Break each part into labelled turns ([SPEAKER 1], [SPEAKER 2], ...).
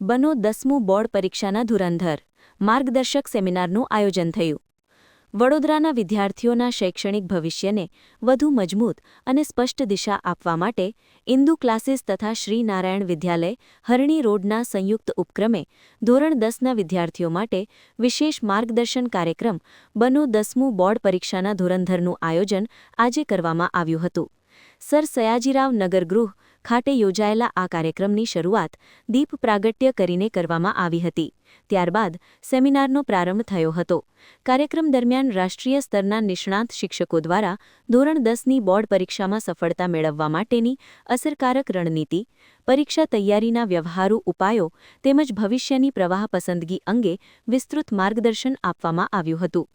[SPEAKER 1] બનો દસમું બોર્ડ પરીક્ષાના ધુરંધર. માર્ગદર્શક સેમિનારનું આયોજન થયું. વડોદરાના વિદ્યાર્થીઓના શૈક્ષણિક ભવિષ્યને વધુ મજબૂત અને સ્પષ્ટ દિશા આપવા માટે ઇન્દુ ક્લાસીસ તથા શ્રી નારાયણ વિદ્યાલય હરણી રોડના સંયુક્ત ઉપક્રમે ધોરણ દસના વિદ્યાર્થીઓ માટે વિશેષ માર્ગદર્શન કાર્યક્રમ બનો દસમું બોર્ડ પરીક્ષાના ધુરંધરનું આયોજન આજે કરવામાં આવ્યું હતું. સર સયાજીરાવ નગરગૃહ ખાતે યોજાયેલા આ કાર્યક્રમની શરૂઆત દીપ પ્રાગટ્ય કરીને કરવામાં આવી હતી. ત્યારબાદ સેમિનારનો પ્રારંભ થયો હતો. કાર્યક્રમ દરમિયાન રાષ્ટ્રીય સ્તરના નિષ્ણાંત શિક્ષકો દ્વારા ધોરણ દસની બોર્ડ પરીક્ષામાં સફળતા મેળવવા માટેની અસરકારક રણનીતિ, પરીક્ષા તૈયારીના વ્યવહારુ ઉપાયો તેમજ ભવિષ્યની પ્રવાહ પસંદગી અંગે વિસ્તૃત માર્ગદર્શન આપવામાં આવ્યું હતું.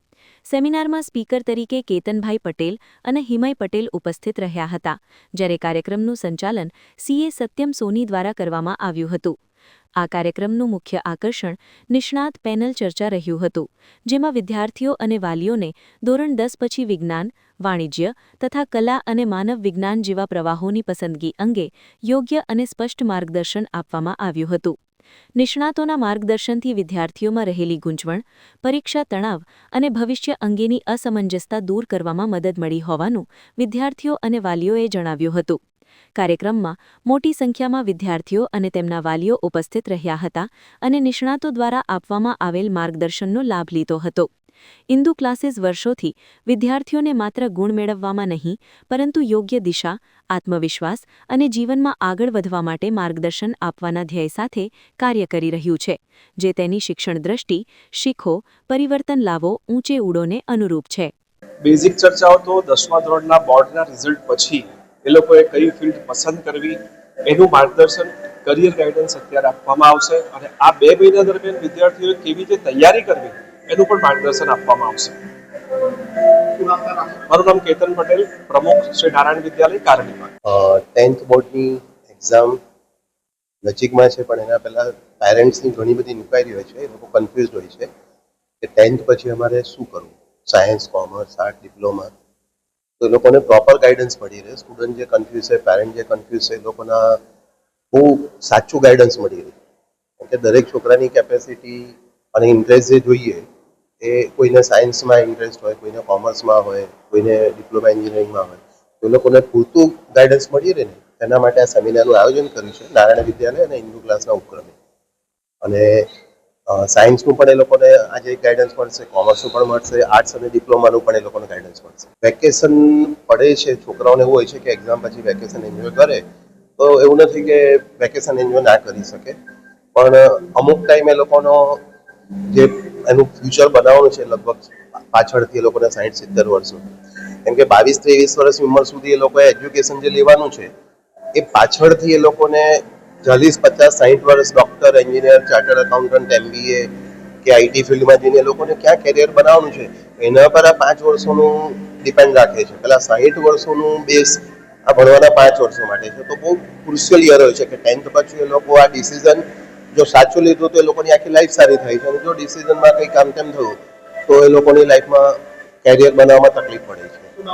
[SPEAKER 1] સેમિનારમાં સ્પીકર તરીકે કેતનભાઈ પટેલ અને હિમય પટેલ ઉપસ્થિત રહ્યા હતા, જ્યારે કાર્યક્રમનું સંચાલન સીએ સત્યમ સોની દ્વારા કરવામાં આવ્યું હતું. આ કાર્યક્રમનું મુખ્ય આકર્ષણ નિષ્ણાત પેનલ ચર્ચા રહ્યું હતું, જેમાં વિદ્યાર્થીઓ અને વાલીઓને ધોરણ દસ પછી વિજ્ઞાન, વાણિજ્ય તથા કલા અને માનવ વિજ્ઞાન જેવા પ્રવાહોની પસંદગી અંગે યોગ્ય અને સ્પષ્ટ માર્ગદર્શન આપવામાં આવ્યું હતું. નિષ્ણાતોના માર્ગદર્શનથી વિદ્યાર્થીઓમાં રહેલી ગૂંચવણ, પરીક્ષા તણાવ અને ભવિષ્ય અંગેની અસમંજસતા દૂર કરવામાં મદદ મળી હોવાનું વિદ્યાર્થીઓ અને વાલીઓએ જણાવ્યું હતું. કાર્યક્રમમાં મોટી સંખ્યામાં વિદ્યાર્થીઓ અને તેમના વાલીઓ ઉપસ્થિત રહ્યા હતા અને નિષ્ણાતો દ્વારા આપવામાં આવેલ માર્ગદર્શનનો લાભ લીધો હતો. ઇન્દુ ક્લાસીસ વર્ષોથી વિદ્યાર્થીઓને માત્ર ગુણ મેળવવામાં નહીં, પરંતુ યોગ્ય દિશા, આત્મવિશ્વાસ અને જીવનમાં આગળ વધવા માટે માર્ગદર્શન આપવાના ધ્યેય સાથે કાર્ય કરી રહ્યું છે, જે તેની શિક્ષણ દ્રષ્ટિ, શીખો, પરિવર્તન લાવો, ઊંચે ઉડોને અનુરૂપ છે.
[SPEAKER 2] બેઝિક ચર્ચાઓ તો દસમા ધોરણના બોર્ડના રિઝલ્ટ પછી એ લોકોએ કઈ ફિલ્ડ પસંદ કરવી, એનું માર્ગદર્શન, કરિયર ગાઈડન્સ અત્યારે આપવામાં આવશે અને આ બે મહિના દરમિયાન વિદ્યાર્થીઓએ કેવી રીતે તૈયારી કરવી એનું પણ માર્ગદર્શન આપવામાં આવશે. મારું નામ કેતન પટેલ, પ્રમુખ શ્રી નારાયણ વિદ્યાલય કારણીમાં.
[SPEAKER 3] ટેન્થ બોર્ડની એક્ઝામ નજીકમાં છે, પણ એના પહેલાં પેરેન્ટ્સની ઘણી બધી ઇન્ક્વાયરી હોય છે, એ લોકો કન્ફ્યુઝ હોય છે કે ટેન્થ પછી અમારે શું કરવું? સાયન્સ કોમર્સ આર્ટ ડિપ્લોમા તો એ લોકોને પ્રોપર ગાઈડન્સ મળી રહે. સ્ટુડન્ટ જે કન્ફ્યુઝ છે પેરેન્ટ જે કન્ફ્યુઝ છે, એ લોકોના બહુ સાચું ગાઈડન્સ મળી રહે. કે દરેક છોકરાની કેપેસિટી અને ઇન્ટરેસ્ટ જે જોઈએ એ કોઈને સાયન્સમાં ઇન્ટરેસ્ટ હોય, કોઈને કોમર્સમાં હોય, કોઈને ડિપ્લોમા એન્જિનિયરિંગમાં હોય, તો લોકોને પૂરતું ગાઈડન્સ મળી રહે ને એના માટે આ સેમિનારનું આયોજન કર્યું છે, નારાયણ વિદ્યાલય અને હિન્દુ ક્લાસના ઉપક્રમે. અને સાયન્સનું પણ એ લોકોને આજે ગાઈડન્સ મળશે, કોમર્સનું પણ મળશે આર્ટ્સ અને ડિપ્લોમાનું પણ એ લોકોને ગાઈડન્સ મળશે. વેકેશન પડે છે, છોકરાઓને એવું હોય છે કે એક્ઝામ પછી વેકેશન એન્જોય કરે, તો એવું નથી કે વેકેશન એન્જોય ના કરી શકે. પણ અમુક ટાઈમ એ લોકોનો જે એનું ફ્યુચર બનાવવાનું છે લગભગ પાછળથી એ લોકોને સાઠ સિત્તેર વર્ષ. કેમ કે બાવીસ, ત્રેવીસ વર્ષની ઉંમર સુધી એ લોકોએ એજ્યુકેશન જે લેવાનું છે, એ પાછળથી એ લોકોને ચાલીસ, પચાસ સાહીઠ વર્ષ doctor engineer chartered accountant MBA કે આઈટી ફિલ્ડમાં જઈને એ લોકોને ક્યાં કેરિયર બનાવવાનું છે, એના પર આ પાંચ વર્ષોનું ડિપેન્ડ રાખે છે. પેલા સાહીઠ વર્ષોનું બેઝ આ ભણવાના પાંચ વર્ષો માટે છે. તો બહુ ક્રુશિયલ યર હોય છે કે ટેન્થ પછી એ લોકો આ ડિસિઝન જો સાચું લીધું તો એ લોકોની આખી લાઈફ સારી થાય છે. અને જો ડિસિઝનમાં કંઈ કામ તેમ થયું, તો એ લોકોની લાઈફમાં કેરિયર બનાવવામાં તકલીફ પડે છે.